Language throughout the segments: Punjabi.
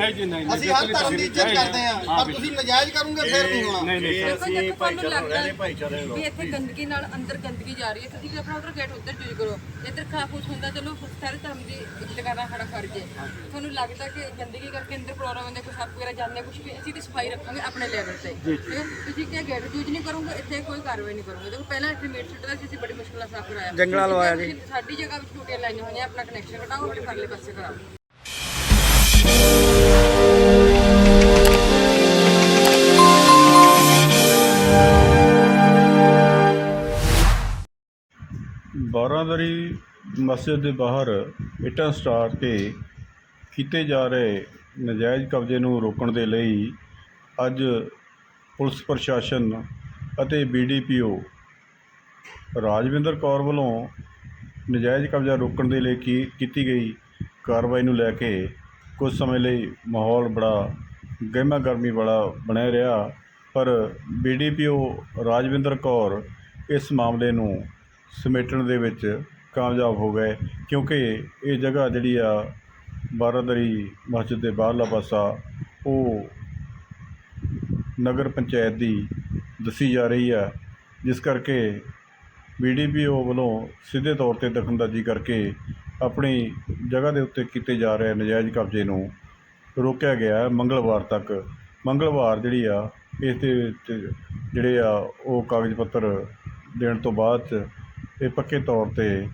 ਨਹੀਂ ਜੀ ਨਹੀਂ ਅਸੀਂ ਹਰ ਧਰਮ ਦੀ ਇੱਜ਼ਤ ਕਰਦੇ ਆ ਪਰ ਤੁਸੀਂ ਨਜਾਇਜ਼ ਕਰੋਗੇ ਫਿਰ ਨਹੀਂ ਹੋਣਾ। ਨਹੀਂ ਨਹੀਂ ਦੇਖੋ ਜੇ ਤੁਹਾਨੂੰ ਲੱਗਦਾ ਵੀ ਇੱਥੇ ਗੰਦਗੀ ਨਾਲ ਅੰਦਰ ਗੰਦਗੀ ਜਾ ਰਹੀ ਹੈ ਤੁਸੀਂ ਆਪਣਾ ਉਧਰ ਗੇਟ ਉੱਧਰ ਚੂਜ਼ ਕਰੋ। ਇੱਧਰ ਖਾ ਕੁਛ ਹੁੰਦਾ ਚਲੋ ਸਾਰੇ ਧਰਮ ਦੀ ਇੱਜ਼ਤ ਕਰਨਾ ਸਾਡਾ ਫਰਜ਼ ਹੈ ਤੁਹਾਨੂੰ ਲੱਗਦਾ ਕਿ ਗੰਦਗੀ ਕਰਕੇ ਅੰਦਰ ਪ੍ਰੋਬਲਮ ਹੁੰਦੇ ਕੋਈ ਸੱਪ ਵਗੈਰਾ ਜਾਂਦੇ ਕੁਝ ਵੀ ਅਸੀਂ ਤੇ ਸਫ਼ਾਈ ਰੱਖਾਂਗੇ ਆਪਣੇ ਲੈਵਲ ਤੇ। ਠੀਕ ਹੈ ਤੁਸੀਂ ਕਿਹਾ ਗੇਟ ਨਹੀਂ ਕਰੋਗੇ ਇੱਥੇ ਕੋਈ ਕਾਰਵਾਈ ਨਹੀਂ ਕਰੋਗੇ। ਦੇਖੋ ਪਹਿਲਾਂ ਇੱਥੇ ਮੇਟ ਸਿੱਟ ਦਾ ਸੀ ਅਸੀਂ ਬੜੀ ਮੁਸ਼ਕਲ ਨਾਲ ਸਾਫ਼ ਕਰਾਇਆ। ਜੰਗਲਾਂ ਲਵਾਇਆ ਜੀ। ਸਾਡੀ ਜਗ੍ਹਾ ਵਿੱਚ ਟੂਟੀਆਂ ਲਾਈਆਂ ਹੋਈਆਂ ਆਪਣਾ ਕਨੈਕਸ਼ਨ ਕਟਾਓ ਆਪਣੇ ਪਰਲੇ ਪਾਸੇ ਕਰਾਓ। ਬਾਰਾਂਦਰੀ ਮਸਜਿਦ ਦੇ ਬਾਹਰ ਇੱਟਾਂ ਸਟਾਰ ਕੇ ਕੀਤੇ ਜਾ ਰਹੇ ਨਜਾਇਜ਼ ਕਬਜ਼ੇ ਨੂੰ ਰੋਕਣ ਦੇ ਲਈ ਅੱਜ ਪੁਲਿਸ ਪ੍ਰਸ਼ਾਸਨ ਅਤੇ ਬੀਡੀਪੀਓ ਰਾਜਵਿੰਦਰ ਕੌਰ ਵੱਲੋਂ ਨਜਾਇਜ਼ ਕਬਜ਼ਾ ਰੋਕਣ ਦੇ ਲਈ ਕੀ, ਕੀਤੀ ਗਈ ਕਾਰਵਾਈ ਨੂੰ ਲੈ ਕੇ ਕੁਝ ਸਮੇਂ ਲਈ ਮਾਹੌਲ ਬੜਾ ਗਹਿਮਾ ਗਰਮੀ ਵਾਲਾ ਬਣਿਆ ਰਿਹਾ। ਪਰ ਬੀਡੀਪੀਓ ਰਾਜਵਿੰਦਰ ਕੌਰ ਇਸ ਮਾਮਲੇ ਨੂੰ ਸਮੇਟਣ ਦੇ ਵਿੱਚ ਕਾਮਯਾਬ ਹੋ ਗਏ, ਕਿਉਂਕਿ ਇਹ ਜਗ੍ਹਾ ਜਿਹੜੀ ਆ ਬਾਰਾਦਰੀ ਮਸਜਿਦ ਦੇ ਬਾਹਰਲਾ ਪਾਸਾ, ਉਹ ਨਗਰ ਪੰਚਾਇਤ ਦੀ ਦੱਸੀ ਜਾ ਰਹੀ ਆ, ਜਿਸ ਕਰਕੇ ਬੀਡੀਪੀਓ ਵੱਲੋਂ ਸਿੱਧੇ ਤੌਰ ਤੇ ਦਖਲਅੰਦਾਜ਼ੀ ਕਰਕੇ ਆਪਣੀ ਜਗ੍ਹਾ ਦੇ ਉੱਤੇ ਕੀਤੇ ਜਾ ਰਹੇ ਨਜਾਇਜ਼ ਕਬਜ਼ੇ ਨੂੰ ਰੋਕਿਆ ਗਿਆ ਹੈ ਮੰਗਲਵਾਰ ਤੱਕ। ਮੰਗਲਵਾਰ ਜਿਹੜੀ ਆ, ਇਸ ਦੇ ਜਿਹੜੇ ਆ, ਉਹ ਕਾਗਜ਼ ਪੱਤਰ ਦੇਣ ਤੋਂ ਬਾਅਦ 'ਚ ਇਹ ਪੱਕੇ ਤੌਰ ਤੇ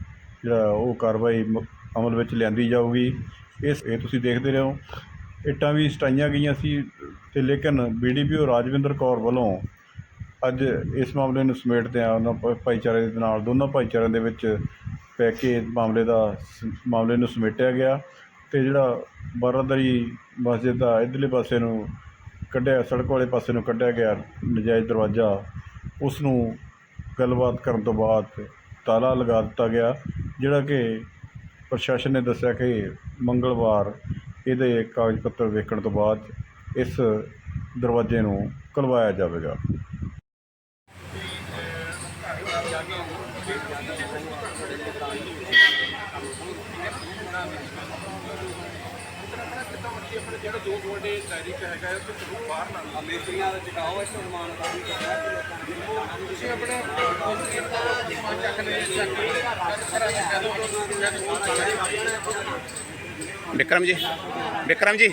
ਜਿਹੜਾ ਉਹ ਕਾਰਵਾਈ ਮ- ਅਮਲ ਵਿੱਚ ਲਿਆਂਦੀ ਜਾਊਗੀ। ਇਸ, ਇਹ ਤੁਸੀਂ ਦੇਖਦੇ ਰਹੋ। ਇੱਟਾਂ ਵੀ ਸਟਾਈਆਂ ਗਈਆਂ ਸੀ ਤੇ ਲੇਕਿਨ ਬੀਡੀਪੀਓ ਰਾਜਵਿੰਦਰ ਕੌਰ ਵੱਲੋਂ ਅੱਜ ਇਸ ਮਾਮਲੇ ਨੂੰ ਸਮੇਟਦੇ ਆ ਉਹਨਾਂ ਭ- ਭਾਈਚਾਰੇ ਦੇ ਨਾਲ, ਦੋਨਾਂ ਭਾਈਚਾਰਿਆਂ ਦੇ ਵਿੱਚ ਪੈ ਕੇ ਮਾਮਲੇ ਦਾ ਮਾਮਲੇ ਨੂੰ ਸਮੇਟਿਆ ਗਿਆ ਤੇ ਜਿਹੜਾ ਬਾਰਾਦਰੀ ਮਸਜਿਦ ਦਾ ਇਧਰਲੇ ਪਾਸੇ ਨੂੰ ਕੱਢਿਆ, ਸੜਕ ਵਾਲੇ ਪਾਸੇ ਨੂੰ ਕੱਢਿਆ ਗਿਆ ਨਜਾਇਜ਼ ਦਰਵਾਜ਼ਾ, ਉਸ ਨੂੰ ਗੱਲਬਾਤ ਕਰਨ ਤੋਂ ਬਾਅਦ ਤਾਲਾ ਲਗਾ ਦਿੱਤਾ ਗਿਆ, ਜਿਹੜਾ ਕਿ ਪ੍ਰਸ਼ਾਸਨ ਨੇ ਦੱਸਿਆ ਕਿ ਮੰਗਲਵਾਰ ਇਹਦੇ ਕਾਗਜ਼ ਪੱਤਰ ਵੇਖਣ ਤੋਂ ਬਾਅਦ ਇਸ ਦਰਵਾਜ਼ੇ ਨੂੰ ਖੁਲਵਾਇਆ ਜਾਵੇਗਾ। ਵਿਕਰਮ ਜੀ ਵਿਕਰਮ ਜੀ।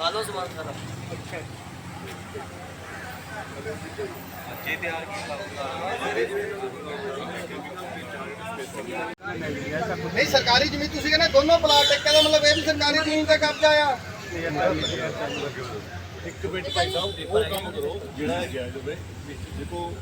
ਆ ਲਓ ਸਮਾਨ ਸਾਰਾ। ਨਹੀਂ ਸਰਕਾਰੀ ਜ਼ਮੀਨ ਤੁਸੀਂ ਕਹਿੰਦੇ ਦੋਨੋਂ ਪਲਾਟ ਇੱਕ ਦਾ ਮਤਲਬ ਇਹ ਵੀ ਸਰਕਾਰੀ ਜ਼ਮੀਨ ਤੇ ਕਬਜ਼ਾ ਆ। ਇੱਕ ਮਿੰਟ ਭਾਈ ਸਾਹਿਬ ਉਹ ਕੰਮ ਕਰੋ ਜਿਹੜਾ ਜਾਇਜ਼ ਹੋਵੇ ਦੇਖੋ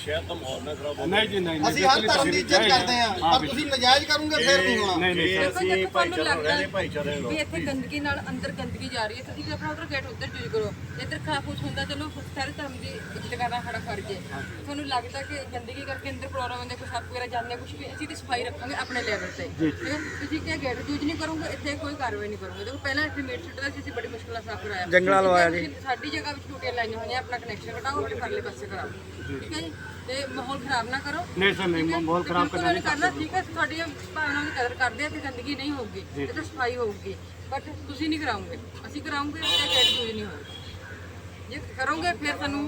ਸ਼ਹਿਰ ਦਾ ਮਾਹੌਲ ਨਾ ਖਰਾਬ ਹੋਵੇ ਨਹੀਂ ਜੀ ਨਹੀਂ ਅਸੀਂ ਹਰ ਧਰਮ ਦੀ ਇੱਜ਼ਤ ਕਰਦੇ ਆ ਪਰ ਤੁਸੀਂ ਨਜਾਇਜ਼ ਕਰੋਗੇ ਫਿਰ ਨਹੀਂ ਹੋਣਾ। ਨਹੀਂ ਨਹੀਂ ਜੇ ਦੇਖੋ ਜੇ ਅਸੀਂ ਤੁਹਾਨੂੰ ਭਾਈਚਾਰਾ ਲੱਗਦਾ ਰਹਿਣੇ ਭਾਈਚਾਰੇ ਵੀ ਰਹੋ ਇੱਥੇ ਗੰਦਗੀ ਨਾਲ ਅੰਦਰ ਗੰਦਗੀ ਜਾ ਰਹੀ ਹੈ ਤੁਸੀਂ ਆਪਣਾ ਉਧਰ ਗੇਟ ਉੱਧਰ ਚੂਜ਼ ਕਰੋ। ਇੱਧਰ ਖਾ ਕੁਛ ਹੁੰਦਾ ਚਲੋ ਸਾਰੇ ਧਰਮ ਦੀ ਇੱਜ਼ਤ ਕਰਨਾ ਸਾਡਾ ਫਰਜ਼ ਹੈ। ਤੁਹਾਨੂੰ ਲੱਗਦਾ ਕਿ ਗੰਦਗੀ ਕਰਕੇ ਅੰਦਰ ਪ੍ਰੋਬਲਮ ਹੁੰਦੇ ਕੋਈ ਸੱਪ ਵਗੈਰਾ ਜਾਂਦੇ ਕੁਝ ਵੀ ਅਸੀਂ ਤੇ ਸਫ਼ਾਈ ਰੱਖਾਂਗੇ ਆਪਣੇ ਲੈਵਲ ਤੇ। ਠੀਕ ਹੈ ਤੁਸੀਂ ਕਿਹਾ ਗੇਟ ਯੂਜ਼ ਨਹੀਂ ਕਰੋਗੇ ਇੱਥੇ ਕੋਈ ਕਾਰਵਾਈ ਨਹੀਂ ਕਰੋਗੇ। ਦੇਖੋ ਪਹਿਲਾਂ ਇੱਥੇ ਮੇਟ ਸਿੱਟ ਦਾ ਸੀ ਅਸੀਂ ਬੜੀ ਮੁਸ਼ਕਲ ਨਾਲ ਸਾਫ਼ ਕਰਾਇਆ। ਜੰਗਲਾਂ ਲਵਾਇਆ ਜੀ। ਸਾਡੀ ਜਗ੍ਹਾ ਵਿੱਚ ਟੂਟੀਆਂ ਲਾਈਆਂ ਹੋਈਆਂ ਆਪਣਾ ਕਨੈਕਸ਼ਨ ਕਟਾਓ ਆਪਣੇ ਪਰਲੇ ਪਾਸੇ ਕਰਾਓ ਠੀਕ ਹੈ ਜੀ? ਤੇ ਮਾਹੌਲ ਖਰਾਬ ਨਾ ਕਰੋ। ਨਹੀਂ ਸਰ ਨਹੀਂ ਮਾਹੌਲ ਖਰਾਬ ਕਰਨਾ ਨਹੀਂ ਕਰਨਾ ਠੀਕ ਹੈ? ਤੁਹਾਡੀਆਂ ਭਾਵਨਾਵਾਂ ਦੀ ਕਦਰ ਕਰਦੇ ਆ ਤੇ ਗੰਦਗੀ ਨਹੀਂ ਹੋਊਗੀ ਤੇ ਸਫ਼ਾਈ ਹੋਊਗੀ। ਬਟ ਤੁਸੀਂ ਨਹੀਂ ਕਰਾਉਂਗੇ। ਅਸੀਂ ਕਰਾਉਂਗੇ ਤੇ ਗੇਟ ਯੂਜ਼ ਨਹੀਂ ਹੋਊਗਾ। ਜੇ ਕਰੋਗੇ ਫਿਰ ਸਾਨੂੰ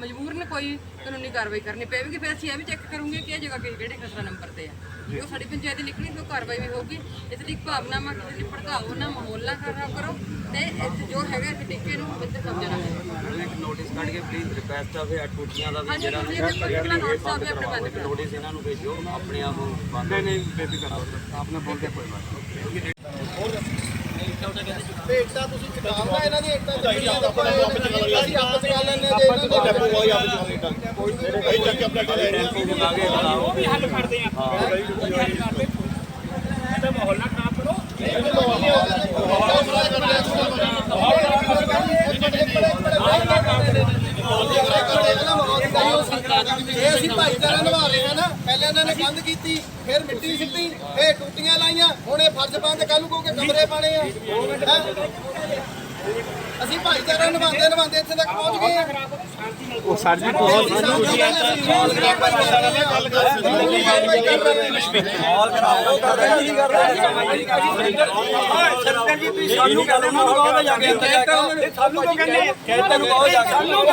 ਮਜਬੂਰ ਨੇ ਕੋਈ ਕਾਨੂੰਨੀ ਕਾਰਵਾਈ ਕਰਨੀ ਪਵੇਗੀ ਫਿਰ ਅਸੀਂ ਇਹ ਵੀ ਚੈੱਕ ਕਰੂਗੇ ਕਿ ਇਹ ਜਗ੍ਹਾ ਕਿ- ਕਿਹੜੇ ਖਸਰਾ ਨੰਬਰ ਤੇ ਆ। ਜੋ। ਸਾਡੀ ਪੰਚਾਇਤ ਦੀ ਨਿਕਲੀ ਫਿਰ ਕਾਰਵਾਈ ਵੀ ਹੋਊਗੀ। ਇਸ ਲਈ ਭਾਵਨਾਵਾਂ ਕਿਸੇ ਨੂੰ ਭੜਕਾਓ ਨਾ ਮਾਹੌਲ ਨਾ ਖਰਾਬ ਕਰੋ ਤੇ ਇੱਥੇ ਜੋ ਹੈਗਾ ਇੱਥੇ ਟਿੱਕੇ ਨੂੰ ਕਬਜ਼ਾ ਨਾ ਕਰੋ ਇੱਕ ਨੋਟਿਸ ਕੱਢ ਕੇ ਪਲੀਜ਼ ਰਿਕੁਐਸਟ ਆ ਫਿਰ ਟੂਟੀਆਂ ਦਾ ਵੀ ਜਿਹੜਾ ਤੁਸੀਂ ਇਹ ਪਰਟੀਕੁਲਰ ਨੋਟਿਸ ਆ ਵੀ ਆਪਣੇ ਬੰਦ ਕਰੋ ਨੋਟਿਸ ਇਹਨਾਂ ਨੂੰ ਭੇਜੋ ਆਪਣੇ ਆਪ ਬੰਦ ਨਹੀਂ ਨਹੀਂ ਬੇਬੀ ਕਰਾਓ ਆਪਨੇ ਬੋਲ ਕੇ ਕੋਈ ਬਾਤ ਤੇ ਇੱਟਾਂ ਤੁਸੀਂ ਚਕਾਉਂਦਾ ਇਹਨਾਂ ਦੀ ਇੱਟਾਂ ਚੱਕਣੀਆਂ ਤਾਂ ਆਪਾਂ ਅਸੀਂ ਆਪ ਚਕਾ ਲੈਂਦੇ ਜੇ ਇਹਨਾਂ ਦੇ ਡੈਪੋ ਵਾਈ ਆਪ ਚਲਾਉਂਦੇ ਟਾਂਗੇ ਅਸੀਂ ਚੱਕ ਕੇ ਆਪਣਾ ਮੰਗਾਗੇ ਉਹ ਵੀ ਹੱਲ ਕਰਦੇ ਆ ਕਰਦੇ ਤੇ ਮਾਹੌਲ ਨਾ ਖਰਾਬ ਕਰੋ ਇਹ ਅਸੀਂ ਭਾਈਚਾਰਾ ਨਿਭਾ ਰਹੇ ਹਾਂ ਨਾ, ਪਹਿਲਾਂ ਇਹਨਾਂ ਨੇ ਕੰਧ ਕੀਤੀ, ਫਿਰ ਮਿੱਟੀ ਸਿੱਟੀ, ਫੇਰ ਟੂਟੀਆਂ ਲਾਈਆਂ, ਹੁਣ ਇਹ ਫਰਜ਼ ਬੰਦ ਕੱਲ ਨੂੰ ਕਹੋਗੇ ਕਮਰੇ ਪਾਣੇ ਆ ਹੈਂ? ਅਸੀਂ ਭਾਈਚਾਰਾ ਨਿਭਾਉਂਦੇ ਨਿਭਾਉਂਦੇ ਇੱਥੇ ਤੱਕ ਪਹੁੰਚ ਗਏ। ਆ ਉਹ ਸਾਡੀ ਬਹੁਤ ਸਾਨੂੰ ਕਹਿੰਦੇ ਨੂੰ ਕਹੋਗੇ ਜਾ ਕੇ। ਜਾ ਸਾਨੂੰ ਕੋ ਕਹਿੰਦੇ ਕਹਿੰਦੇ ਨੂੰ ਕਹੋ ਜਾ ਕੇ। ਸਾਨੂੰ ਕੋ।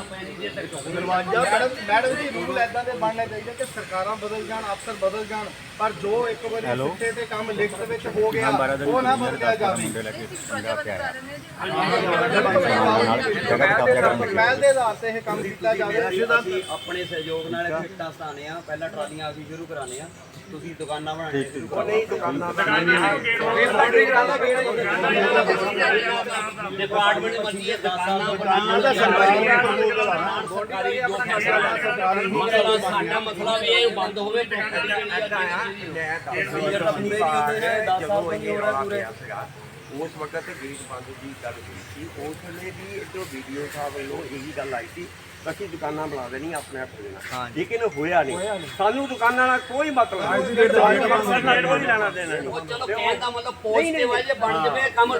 ਮੈਡਮ ਮੈਡਮ ਜੀ ਰੂਲ ਐਦਾਂ ਦੇ ਬਣਨੇ ਚਾਹੀਦੇ ਕਿ ਸਰਕਾਰਾਂ ਬਦਲ ਜਾਣ ਅਫਸਰ ਬਦਲ ਜਾਣ ਪਰ ਜੋ ਇੱਕ ਵਾਰੀ ਸਿੱਟੇ ਤੇ ਕੰਮ ਲਿਖਤ ਵਿੱਚ ਹੋ ਗਿਆ ਉਹ ਨਾ ਬਦਲਿਆ ਜਾਵੇ ਪਹਿਲ ਦੇ ਆਧਾਰ ਤੇ ਇਹ ਕੰਮ ਕੀਤਾ ਜਾਵੇ ਅਸੀਂ ਆਪਣੇ ਸਹਿਯੋਗ ਨਾਲ ਇਹ ਫਿੱਟਾਂ ਸਤਾਨੇ ਆ ਪਹਿਲਾਂ ਟਰਾਲੀਆਂ ਅਸੀਂ ਸ਼ੁਰੂ ਕਰਾਣੇ ਆ ਤੁਸੀਂ ਦੁਕਾਨਾਂ ਬਣਾਉਣੀਆਂ ਸ਼ੁਰੂ ਕਰੋ। ਨਹੀਂ ਦੁਕਾਨਾਂ ਡਿਪਾਰਟਮੈਂਟ ਮਰਜ਼ੀ ਹੈ ਦੁਕਾਨਾਂ ਬਣਾਉਣ ਦਾ ਸਰਕਾਰੀ ਸਰਕਾਰੀ ਜੋ ਫੈਸਲਾ ਸਰਕਾਰੀ ਮਸਲਾ ਸਾਡਾ ਮਸਲਾ ਵੀ ਇਹ ਬੰਦ ਹੋਵੇ ਉਸ ਵਕਤ ਗੇਟ ਬੰਦ ਦੀ ਗੱਲ ਹੋਈ ਸੀ। ਉਸ ਵੇਲੇ ਵੀ ਜੋ ਵੀਡੀਓ ਸਾਹਿਬ ਵੱਲੋਂ ਇਹੀ ਗੱਲ ਆਈ ਸੀ ਅਸੀਂ ਦੁਕਾਨਾਂ ਬਣਾ ਦੇਣੀ ਆਪਣੇ ਆਪ ਹੋ ਜਾਣਾ ਲੇਕਿਨ ਹੋਇਆ ਨਹੀਂ। ਸਾਨੂੰ ਦੁਕਾਨਾਂ ਨਾਲ ਕੋਈ ਮਤਲਬ ਨਹੀਂ। ਕੋਈ ਲੈਣਾ ਦੇਣਾ ਨਹੀਂ। ਚਲੋ ਕਹਿਣ ਦਾ ਮਤਲਬ ਪੋਜ਼ਿਟਿਵ ਹੈ ਜੇ ਬਣ ਜਵੇ ਕੰਮ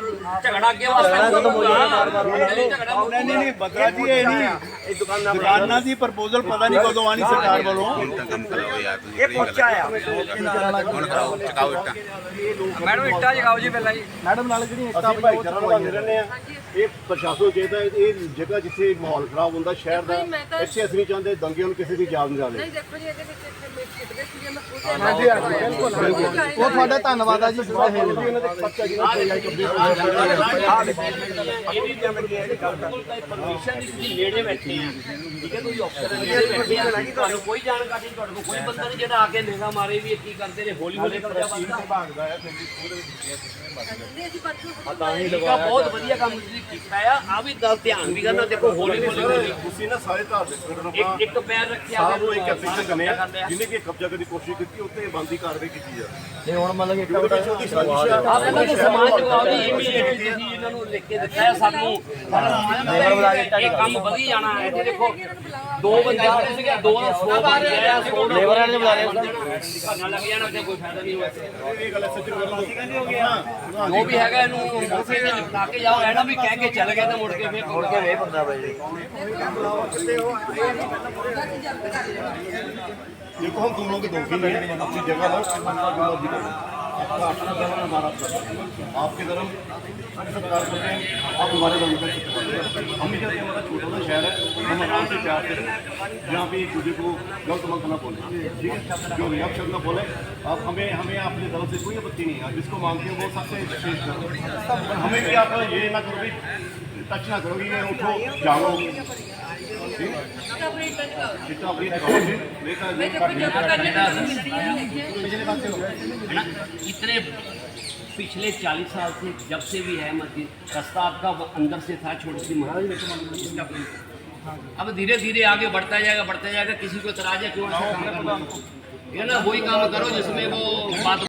ਝਗੜਾ ਕੇ ਵਾਸਤੇ ਖਤਮ ਹੋ ਜਾਣਾ ਝਗੜਾ ਨਹੀਂ ਨਹੀਂ ਬਦਰਾ ਜੀ ਇਹ ਨਹੀਂ। ਇਹ ਦੁਕਾਨਾਂ ਦੁਕਾਨਾਂ ਦੀ ਪ੍ਰਪੋਜ਼ਲ ਪਤਾ ਨਹੀਂ ਕਦੋਂ ਆਣੀ ਸਰਕਾਰ ਵੱਲੋਂ। ਤਾਂ ਇਹ ਪਹੁੰਚਾ ਆ। ਹੁਣ ਕਰਾਓ ਚਕਾਓ ਇੱਟਾਂ। ਮੈਡਮ ਇੱਟਾਂ ਜਗਾਓ ਜੀ ਪਹਿਲਾਂ ਜੀ। ਮੈਡਮ ਨਾਲ ਜਿਹੜੀ ਅਸੀਂ ਭਾਈਚਾਰਾ ਨਿਭਾਉਂਦੇ ਰਹਿੰਦੇ ਆ ਇਹ ਪ੍ਰਸ਼ਾਸਨ ਚਾਹੀਦਾ ਇਹ ਜਗ੍ਹਾ ਜਿੱਥੇ ਮਾਹੌਲ ਖਰਾਬ ਹੁੰਦਾ ਸ਼ਹਿਰ ਦਾ ਨਹੀਂ, ਮੈਂ ਤਾਂ- ਇੱਥੇ ਅਸੀਂ ਨਹੀਂ ਚਾਹੁੰਦੇ ਦੰਗੇ ਨੂੰ ਕਿਸੇ ਦੀ ਜਾਨ ਨਾ ਜਾਵੇ। ਨਹੀਂ ਦੇਖੋ ਜੀ ਇਹਦੇ ਵਿੱਚ ਇੱਥੇ ਮੇਰੀ ਕਿਟ ਵਿੱਚ ਜੇ ਮੈਂ ਖੁਦ ਹਾਂਜੀ ਹਾਂਜੀ ਬਿਲਕੁਲ ਉਹ ਤੁਹਾਡਾ ਧੰਨਵਾਦ ਆ ਜੀ ਜਿਹੜਾ ਹੈ ਇਹਨਾਂ ਦੇ ਪਰਚਾ ਜਿਹੜਾ ਚਾਹੀਦਾ ਕੰਪਲੀਟ ਪਰਮਿਸ਼ਨ ਦੀ ਤੁਸੀਂ ਨੇੜੇ ਬੈਠੇ ਆ। ਠੀਕ ਹੈ ਤੁਸੀਂ ਅਫਸਰ ਨੇੜੇ ਬੈਠੇ ਆ। ਤੁਹਾਨੂੰ ਕੋਈ ਜਾਣਕਾਰੀ ਨਹੀਂ ਤੁਹਾਡੇ ਕੋਲ ਕੋਈ ਬੰਦਾ ਨਹੀਂ ਜਿਹੜਾ ਆ ਕੇ ਨਿਗਾਹ ਮਾਰੇ ਵੀ ਇਹ ਕੀ ਕਰਦੇ ਨੇ ਹੌਲੀ ਹੌਲੀ ਕਬਜ਼ਾ ਬੰਦਾ ਨਹੀਂ ਅਸੀਂ ਪਰਚੂ ਠੀਕ ਆ ਬਹੁਤ ਵਧੀਆ ਕੰਮ ਤੁਸੀਂ ਕੀਤਾ ਆ। ਆ ਵੀ ਗੱਲ ਧਿਆਨ ਵੀ ਕਰਨਾ ਦੇਖੋ ਹੌਲੀ ਹੌਲੀ ਹੌਲੀ। ਤੁਸੀਂ ਨਾ ਸਾਰੇ ਧਾਰਮਿਕ ਸੰਗਠਨਾਂ ਇੱਕ ਇੱਕ ਪੈਰ ਰੱਖਿਆ ਸਾਹਿਬ ਨੂੰ ਇੱਕ ਐਪਲੀਕੇਸ਼ਨ ਕਰਨੇ ਆ। ਜਿਹਨੇ ਕਿ ਕਬਜ਼ਾ ਕਰਨ ਦੀ ਕੋਸ਼ਿਸ਼ ਕੀਤੀ ਉੱਤੇ ਬੰਦੀ ਕਾਰਵਾਈ ਕੀਤੀ ਜਾ ਤੇ ਹੁਣ ਮਤਲਬ ਇੱਕ ਉਹਦੇ ਵਿੱਚ ਉਹਦੀ ਸਾਜ਼ਿਸ਼ ਆ ਆਪ ਇਹਨਾਂ ਦੇ ਸਮਾਜ ਜਵਾਬ ਦੀ ਇਮੀਡੀਏਟ ਅਸੀਂ ਇਹਨਾਂ ਨੂੰ ਲਿਖ ਕੇ ਦਿੱਤਾ ਹੈ ਸਾਨੂੰ ਇਹ ਕੰਮ ਵਧੀ ਜਾਣਾ ਹੈ ਇੱਥੇ ਦੇਖੋ ਦੋ ਬੰਦੇ ਖੜੇ ਸੀਗੇ ਦੋ ਦਾ 100 ਬਣ ਗਿਆ 100 ਲੇਬਰ ਵਾਲੇ ਬੁਲਾ ਰਹੇ ਸੀ ਲੱਗ ਜਾਣਾ ਤੇ ਕੋਈ ਫਾਇਦਾ ਨਹੀਂ ਹੋਇਆ ਇਹ ਗੱਲ ਸੱਚ ਕਰੋ ਜੋ ਵੀ ਹੈਗਾ ਇਹਨੂੰ ਮੋਸੇ ਤੇ ਨਿਪਟਾ ਕੇ ਜਾਓ ਐਨਾ ਵੀ ਕਹਿ ਕੇ ਚੱਲ ਗਏ ਤਾਂ ਮੁੜ ਕੇ ਫੇਰ ਮੁੜ ਕੇ ਵੇ ਬੰਦਾ देखो हम तुम लोग के दोषी नहीं है अपनी जगह पर जो मर्जी करो आपका अपना धर्म है, हमारा अपना धर्म आपकी तरफ़ सत्कार करते हैं आप हमारे लोगों का सत्कार करते हैं हम भी चाहते हमारा छोटा सा शहर है हम आराम से प्यार करें यहाँ पे एक दूसरे को गलत मत ना बोले जो भी आप शब्द ना बोले आप हमें हमें अपनी तरफ़ से कोई आपत्ति नहीं है। जिसको मांगते हैं वो सबसे शेष करो हमें भी आप ये ना करो भी टच ना करो ये उठो जाओ इतने पिछले 40 साल से जब से भी है मस्जिद, रास्ता आपका अंदर से था, छोटी सी मस्जिद अब धीरे धीरे आगे बढ़ता जाएगा बढ़ता जाएगा, किसी को तराजा क्यों? ये ना वही काम करो जिसमें वो बात